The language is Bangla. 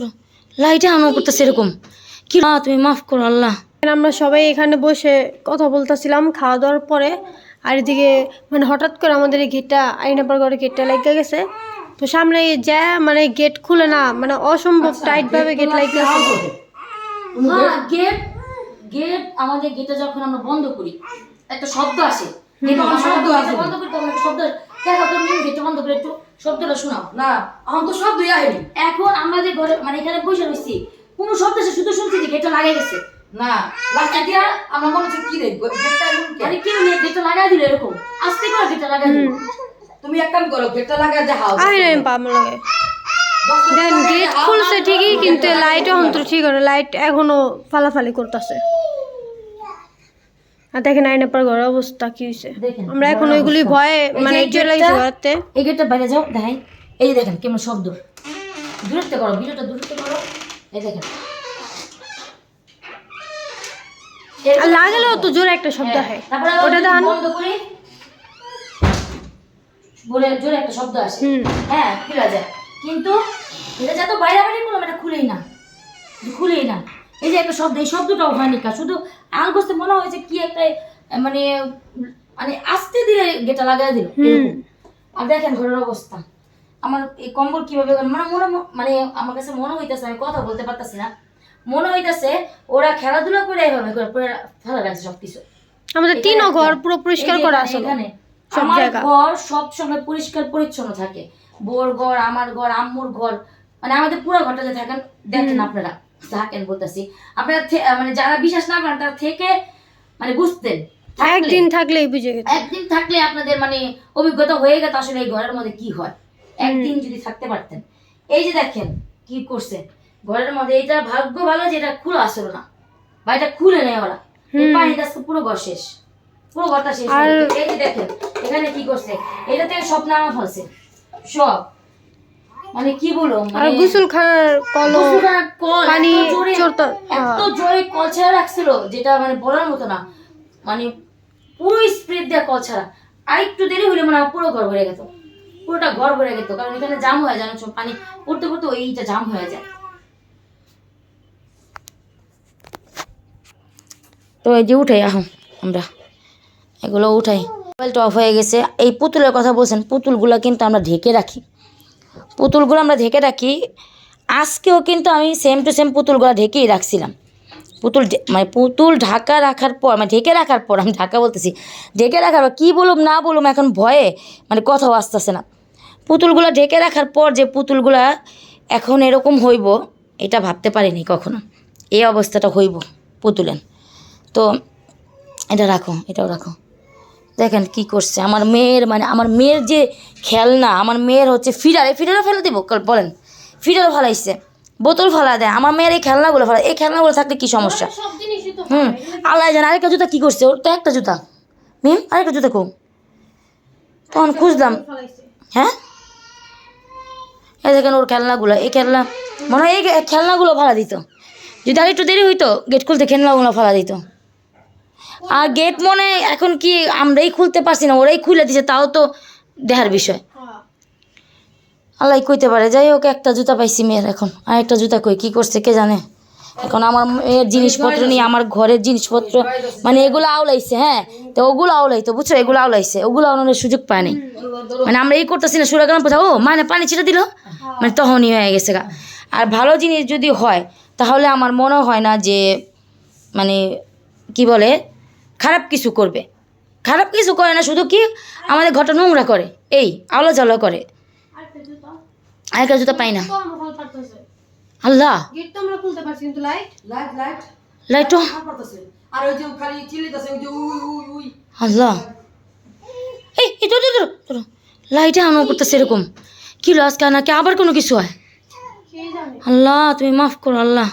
ধরো লাইটে আনো করতেছে এরকম। কি না তুমি মাফ করো আল্লাহ। আমরা সবাই এখানে বসে কথা বলতেছিলাম খাওয়া দাওয়ার পরে। আর এদিকে মানে হঠাৎ করে আমাদের এই গেটটা আইনাপার ঘরে গেটটা লেগে গেছে। তো সামনে যা মানে গেট খুলে না মানে অসম্ভব টাইট ভাবে গেট লেগে গেছে। গেট গেট আমাদের গেটে যখন আমরা বন্ধ করি একটা শব্দ আসে। শব্দ আসে বন্ধ করি তখন শব্দ দেখো তুমি গেটটা বন্ধ করে একটু শব্দটা শোনাও। না এখন তো এখন আমাদের ঘরে মানে এখানে বসে রয়েছি কোনো শব্দ এসে শুধু শুনছি যে গেটটা লাগাই গেছে। না লাস্টে আমরা মনে হচ্ছে কি রে গেটটা মানে কেউ নিয়ে গেটটা লাগাই দিল এরকম। আস্তে করে গেটটা লাগাই দিল। তুমি এক কাম করো গেটটা লাগা দেখাও আই নাই পাম লাগে। দেন গেট খুলছে ঠিকই কিন্তু লাইট এখন তো ঠিক লাইট এখনও ফালাফালি করতেছে। আর দেখেন আইনাপার ঘরের অবস্থা কি হয়েছে আমরা এখন ওইগুলি ভয়ে মানে চলে গেছি ঘরতে। এই গেটটা বাইরে যাও দেখাই। এই যে দেখেন কেমন শব্দ। দূরত্ব করো ভিডিওটা দূরত্ব করো। এই দেখেন। আর লাগলেও তো জোরে একটা শব্দ হয় তারপরে ওটা দেখান। বন্ধ করি বলে জোরে একটা শব্দ আসে। হ্যাঁ খুলে যায়। কিন্তু এটা যত বাইরে বাইরে করলাম এটা খুলেই না। একটা শব্দ এই শব্দটাও হয়নি কাজ শুধু আলগোস্তে মনে হয়েছে কি একটা মানে মানে আস্তে ধীরে গেটা লাগাই দিল আর দেখেন ঘরের অবস্থা। আমার এই কম্বল কীভাবে মানে মনে মানে আমার কাছে মনে হইতেছে আমি কথা বলতে পারতাছি না। মনে হইতেছে ওরা খেলাধুলা করে এইভাবে করে ফেলা রাখছে সবকিছু। আমাদের তিনও ঘর পুরো পরিষ্কার করা আসলে এখানে আমার ঘর সব সময় পরিষ্কার পরিচ্ছন্ন থাকে। বোর ঘর আমার ঘর আম্মুর ঘর মানে আমাদের পুরো ঘরটা যে থাকেন দেখেন আপনারা। থাকেন বলতেছি। আপনারা মানে যারা বিশ্বাস না করেন তারা থেকে মানে বুঝতেন একদিন থাকলেই বুঝে গেছে। একদিন থাকলে আপনাদের মানে অভিজ্ঞতা হয়ে গেছে আসলে এই ঘরের মধ্যে কি হয়। একদিন যদি থাকতে পারতেন। এই যে দেখেন কি করছে। ঘরের মধ্যে এটা ভাগ্য ভালো যে এটা খুলে আসলো না। বা এটা খুলে নেয় ওরা। পানি গাছ পুরো ঘর শেষ। পুরো ঘরটা শেষ এই যে দেখেন এখানে কি করছে? এটা থেকে সব নামা ফেলছে। সব। মানে কি বলব আর মানে কল কল পানি এত জোরে- এত জোরে কল ছেড়ে রাখছিল যেটা মানে বলার মতো না। মানে পুরো স্প্রিড দেওয়া কল ছাড়া। দেরি হলে মানে পুরো ঘর ভরে গেত। পুরোটা ঘর ভরে গেত কারণ এখানে জাম হয়ে যায় পানি পড়তে পড়তে এইটা জাম হয়ে যায়। তো এই যে উঠাই এখন আমরা এগুলো উঠাই। মোবাইলটা অফ হয়ে গেছে। এই পুতুলের কথা বলছেন পুতুলগুলো কিন্তু আমরা ঢেকে রাখি। পুতুলগুলো আমরা ঢেকে রাখি। আজকেও কিন্তু আমি সেম টু সেম পুতুলগুলো ঢেকেই রাখছিলাম। পুতুল মানে পুতুল ঢাকা রাখার পর মানে ঢেকে রাখার পর, আমি ঢাকা বলতেছি, ঢেকে রাখার পর, কী বলুম না বলুম এখন ভয়ে মানে কথাও আসতেছে না। পুতুলগুলো ঢেকে রাখার পর যে পুতুলগুলা এখন এরকম হইব, এটা ভাবতে পারিনি কখনো। এই অবস্থাটা হইব পুতুলের। তো এটা রাখো, এটাও রাখো। দেখেন কি করছে। আমার মেয়ের মানে আমার মেয়ের যে খেলনা আমার মেয়ের হচ্ছে ফিডার এই ফিডারও ফেলে দেবো বলেন। ফিডার ফালাইছে বোতল ফালা দেয় আমার মেয়ের এই খেলনাগুলো ফেলা এই খেলনাগুলো থাকলে কি সমস্যা? হুম আল্লাহ জানে আরেকটা জুতা কি করছে ওর তো একটা জুতা। মিম আরেকটা জুতা কো। তখন খুঁজলাম। হ্যাঁ? এই দেখেন ওর খেলনাগুলো এই খেলনা মনে হয় এই খেলনাগুলো ভাড়া দিত। যদি আর একটু দেরি হইতো গেট খুলতে খেলনাগুলো ভাড়া দিত। আর গেট মনে এখন কি আমরাই খুলতে পারছি না, ওরাই খুলে দিছে, তাও তো দেহার বিষয়। আল্লাহ কইতে পারে, যাই হোক, একটা জুতা পাইছি মেয়ের এখন। আর একটা জুতা কই, কি করছে কে জানে? এখন আমার মেয়ের জিনিসপত্র নিয়ে, আমার ঘরের জিনিসপত্র মানে এগুলো আওলাইছে হ্যাঁ? তো ওগুলো আওলাইতো বুঝছ, এগুলো আওলাইছে, ওগুলো আওলানোর সুযোগ পায়নি মানে আমরা এই করতেছি না, সুরাগ্রাম কোথাও, ও মানে পানি ছিটা দিল? মানে তখনই হয়ে গেছে গা। আর ভালো জিনিস যদি হয়, তাহলে আমার মনে হয় না যে মানে কি বলে খারাপ কিছু করবে। খারাপ কিছু করে না শুধু কি আমাদের ঘরটা নোংরা করে এই আলো জ্বালা করে। আরেকটা জুতা পাই না। আল্লাহ। তো লাইট লাইট লাইট লাইটো আর পড়তেছে। আর ওই যে খালি চিল্লিতেছে ওই যে উই উই উই আল্লাহ। এই এই ধরো লাইটে আনো করতেছে এরকম। কি লস কেন নাকি আবার কোনো কিছু হয়? কে আল্লাহ তুমি মাফ করো আল্লাহ।